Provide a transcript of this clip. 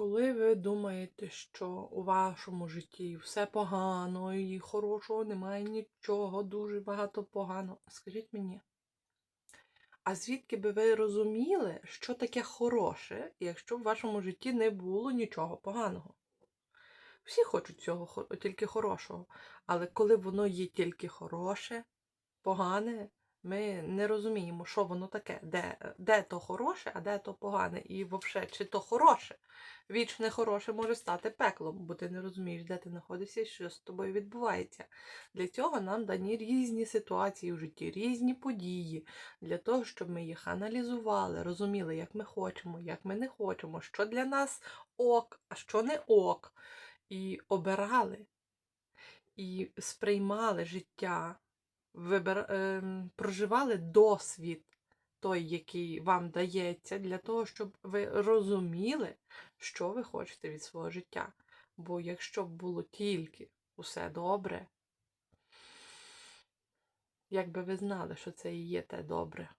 Коли ви думаєте, що у вашому житті все погано і хорошого немає нічого, дуже багато погано, скажіть мені, а звідки би ви розуміли, що таке хороше, якщо в вашому житті не було нічого поганого? Всі хочуть цього тільки хорошого, але коли воно є тільки хороше, погане, ми не розуміємо, що воно таке, де, де то хороше, а де то погане. І взагалі, чи то хороше, вічне хороше може стати пеклом, бо ти не розумієш, де ти знаходишся і що з тобою відбувається. Для цього нам дані різні ситуації в житті, різні події, для того, щоб ми їх аналізували, розуміли, як ми хочемо, як ми не хочемо, що для нас ок, а що не ок. І обирали, і сприймали життя, вибир... ем, проживали досвід той, який вам дається, для того, щоб ви розуміли, що ви хочете від свого життя. Бо якщо б було тільки усе добре, якби ви знали, що це і є те добре.